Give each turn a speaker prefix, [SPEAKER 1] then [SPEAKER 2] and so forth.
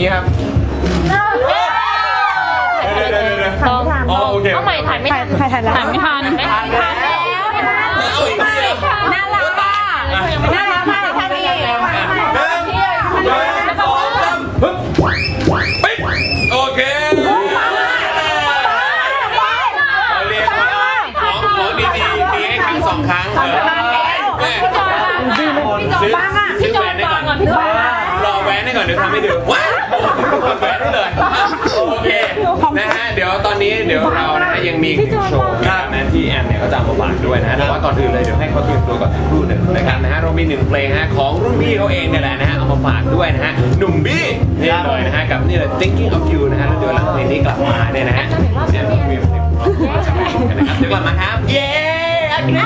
[SPEAKER 1] นี้ครับเ
[SPEAKER 2] ดี๋ยวเดี๋ยวเดี๋ยวถ่ายไม่ทันอ๋อโอเคเอาใหม่ถ่ายไม่ทันถ่ายทันแล้วถ่ายไม่ทันถ่ายทันแล้ว
[SPEAKER 1] น่ารักน่า
[SPEAKER 2] รักมากท่ะพี่
[SPEAKER 1] ปึ๊บปิ๊โอเคเอาเรียกว่องดีดีให้ครั้งสองครั้งเออแม่
[SPEAKER 2] ซื้อ
[SPEAKER 1] เดี๋ยวทำให้ดูว้าวแว้นให้เลยโอเคนะฮะเดี๋ยวตอนนี้เดี๋ยวเรานะฮะยังมีอีกหนึ่งโชว์นะครับนะที่แอนเนี่ยก็จะเอามาฝากด้วยนะฮะแต่ว่าก่อนอื่นเลยเดี๋ยวให้เขาเตรียมตัวก่อนสักครู่หนึ่งนะครับนะฮะเรามีหนึ่งเพลงฮะของรุ่นพี่เขาเองเนี่ยแหละนะฮะเอามาฝากด้วยนะฮะหนุ่มบี้นี่เลยนะฮะกับนี่เลย thinking of you นะฮะแล้วเดี๋ยวหลังเพลงนี้กลับมาเนี่ยนะฮะเนี่ยเราเตรียมเพลงของเราจะไปกันนะครับเดี๋ยวกลับมาครับเย้อันนี้